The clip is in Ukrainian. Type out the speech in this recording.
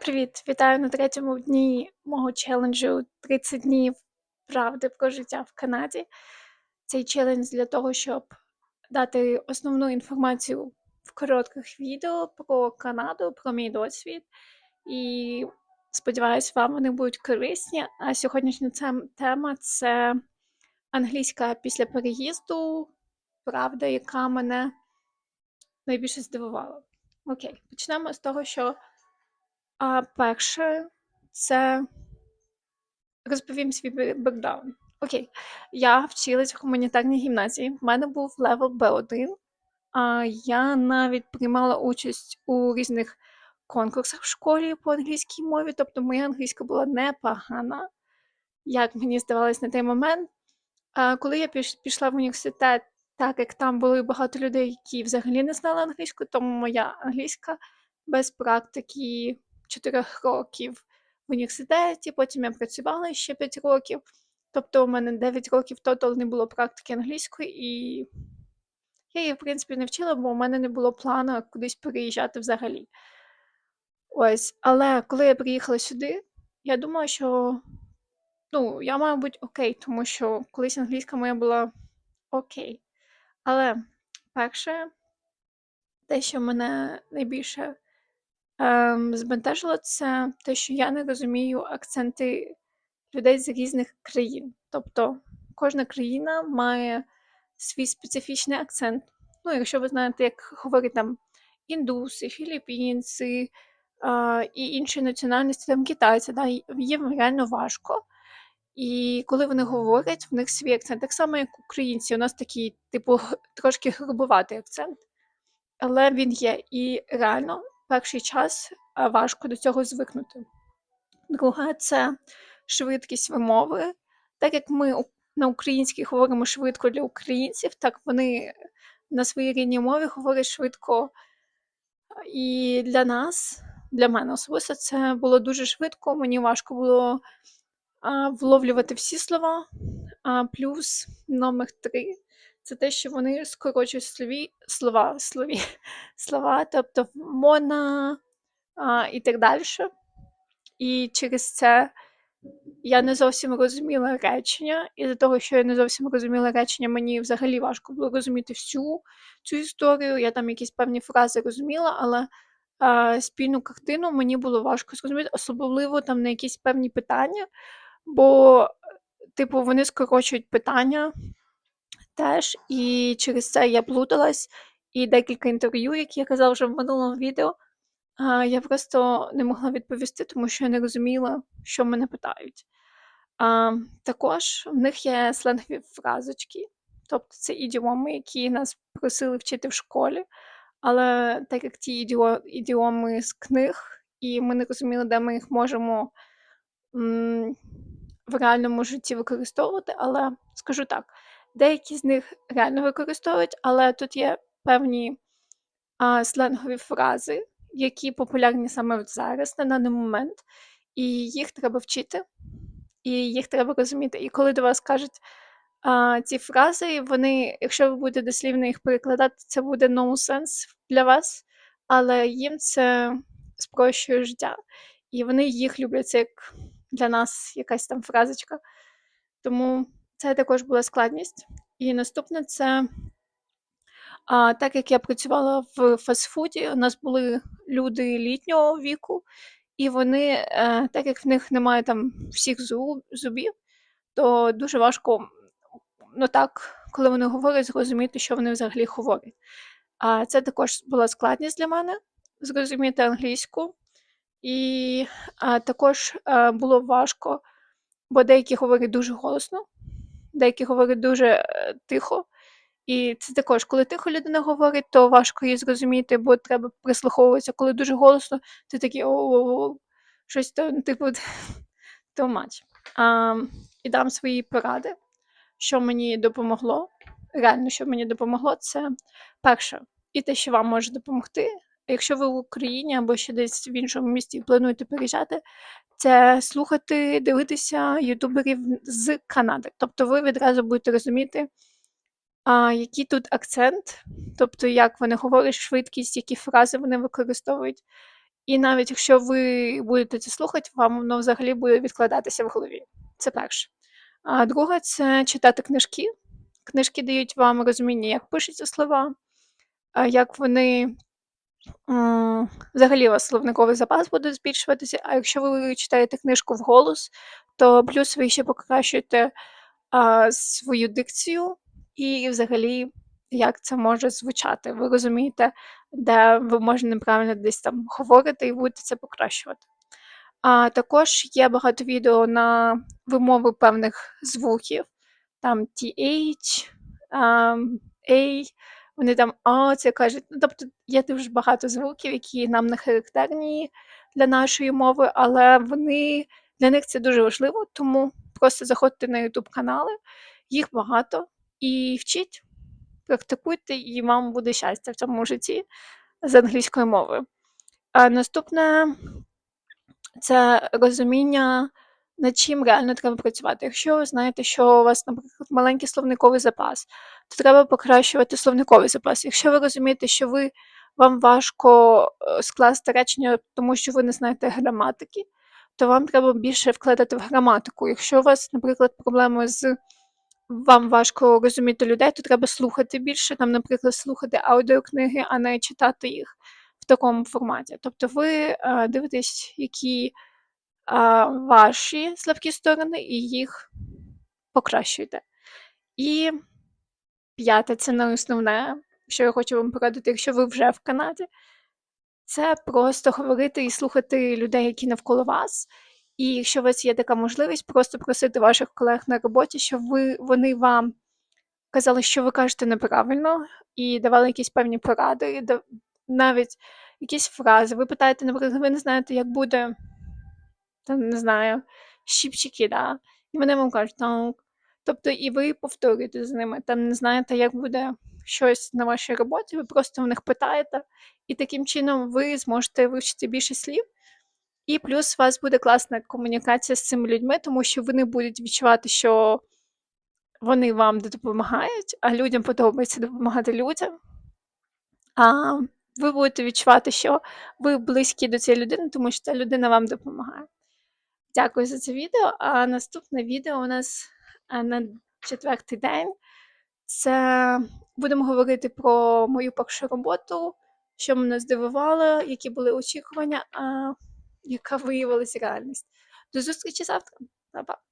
Привіт! Вітаю на третьому дні мого челенджу «30 днів правди про життя в Канаді. Цей челендж для того, щоб дати основну інформацію в коротких відео про Канаду, про мій досвід. І сподіваюсь, вам вони будуть корисні. А сьогоднішня тема це англійська після переїзду, правда, яка мене найбільше здивувала. Окей, почнемо з того, що а перше, це розповім свій бе- бекграунд. Окей, я вчилась в гуманітарній гімназії. В мене був левел Б1. А я навіть приймала участь у різних конкурсах в школі по англійській мові, тобто моя англійська була непогана, як мені здавалось на той момент. А коли я пішла в університет, так як там було багато людей, які взагалі не знали англійську, тому моя англійська без практики 4 років в університеті, потім я працювала ще 5 років. Тобто у мене 9 років тотал не було практики англійської, і я її, в принципі, не вчила, бо у мене не було плану кудись переїжджати взагалі. Ось, але коли я приїхала сюди, я думала, що ну, я маю бути окей, тому що колись англійська моя була окей. Але перше, те, що мене найбільше ем, збентежило, це те, що я не розумію акценти людей з різних країн. Тобто кожна країна має свій специфічний акцент. Ну, якщо ви знаєте, як говорять там індуси, філіппінці а, і інші національності, там китайці, да, їм реально важко. І коли вони говорять, в них свій акцент. Так само, як українці, у нас такий, типу, трошки грубуватий акцент, але він є. І реально перший час важко до цього звикнути. Друге це швидкість вимови. Так як ми на українській говоримо швидко для українців, так вони на своїй рідній мові говорять швидко. І для нас, для мене особисто, це було дуже швидко. Мені важко було а, вловлювати всі слова. А, плюс номер три це те, що вони скорочують слові, слова, слові, слова, тобто мона а, і так далі. І через це я не зовсім розуміла речення, і за того, що я не зовсім розуміла речення, мені взагалі важко було розуміти всю цю історію. Я там якісь певні фрази розуміла, але а, спільну картину мені було важко зрозуміти, особливо там на якісь певні питання, бо, типу, вони скорочують питання теж, і через це я плуталась. І декілька інтерв'ю, які я казала вже в минулому відео, я просто не могла відповісти, тому що я не розуміла, що мене питають. Також в них є сленгові фразочки, тобто це ідіоми, які нас просили вчити в школі, але так як ті ідіоми з книг, і ми не розуміли, де ми їх можемо в реальному житті використовувати, але скажу так, деякі з них реально використовують, але тут є певні а, сленгові фрази, які популярні саме зараз, на даний момент, і їх треба вчити, і їх треба розуміти. І коли до вас кажуть а, ці фрази, вони, якщо ви будете дослівно їх перекладати, це буде nonsense для вас, але їм це спрощує життя. І вони їх люблять, як для нас якась там фразочка. Тому це також була складність. І наступне це а, так як я працювала в фастфуді, у нас були люди літнього віку, і вони, е, так як в них немає там всіх зуб, зубів, то дуже важко, ну так, коли вони говорять, зрозуміти, що вони взагалі говорять. А це також була складність для мене зрозуміти англійську. І а, також а, було важко, бо деякі говорять дуже голосно, деякі говорять дуже е, тихо. І це також, коли тихо людина говорить, то важко її зрозуміти, бо треба прислуховуватися. Коли дуже голосно, ти такий о-о-о, щось то, ну, типу, much. А, і дам свої поради, що мені допомогло. Реально, що мені допомогло, це перше, і те, що вам може допомогти. Якщо ви в Україні або ще десь в іншому місті плануєте переїжджати, це слухати, дивитися ютуберів з Канади. Тобто ви відразу будете розуміти, а, який тут акцент, тобто як вони говорять, швидкість, які фрази вони використовують. І навіть якщо ви будете це слухати, вам воно взагалі буде відкладатися в голові. Це перше. А друге це читати книжки. Книжки дають вам розуміння, як пишуться слова, як вони взагалі у вас словниковий запас буде збільшуватися. А якщо ви читаєте книжку вголос, то плюс ви ще покращуєте а, свою дикцію і взагалі як це може звучати. Ви розумієте, де ви можете неправильно десь там говорити і будете це покращувати. А також є багато відео на вимови певних звуків, там TH, ам, A, вони там А, це кажуть. Ну, тобто є дуже багато звуків, які нам не характерні для нашої мови, але вони для них це дуже важливо, тому просто заходьте на YouTube канали, їх багато, і вчіть, практикуйте, і вам буде щастя в цьому житті з англійською мовою. А наступне це розуміння, над чим реально треба працювати. Якщо ви знаєте, що у вас, наприклад, маленький словниковий запас, то треба покращувати словниковий запас. Якщо ви розумієте, що ви, вам важко е, скласти речення, тому що ви не знаєте граматики, то вам треба більше вкладати в граматику. Якщо у вас, наприклад, проблеми з вам важко розуміти людей, то треба слухати більше, там, наприклад, слухати аудіокниги, а не читати їх в такому форматі. Тобто ви е, дивитесь, які ваші слабкі сторони, і їх покращуєте. І п'яте, це не основне, що я хочу вам порадити, якщо ви вже в Канаді, це просто говорити і слухати людей, які навколо вас. І якщо у вас є така можливість, просто просити ваших колег на роботі, щоб ви, вони вам казали, що ви кажете неправильно, і давали якісь певні поради, навіть якісь фрази. Ви питаєте, наприклад, ви не знаєте, як буде, там, не знаю, щіпчики, да? і вони вам кажуть, так. Тобто, і ви повторюєте з ними, там не знаєте, як буде щось на вашій роботі, ви просто в них питаєте, і таким чином ви зможете вивчити більше слів. І плюс у вас буде класна комунікація з цими людьми, тому що вони будуть відчувати, що вони вам допомагають, а людям подобається допомагати людям. А ви будете відчувати, що ви близькі до цієї людини, тому що ця людина вам допомагає. Дякую за це відео. А наступне відео у нас на четвертий день. Це будемо говорити про мою першу роботу, що мене здивувало, які були очікування, а яка виявилася реальність. До зустрічі завтра. Па-па.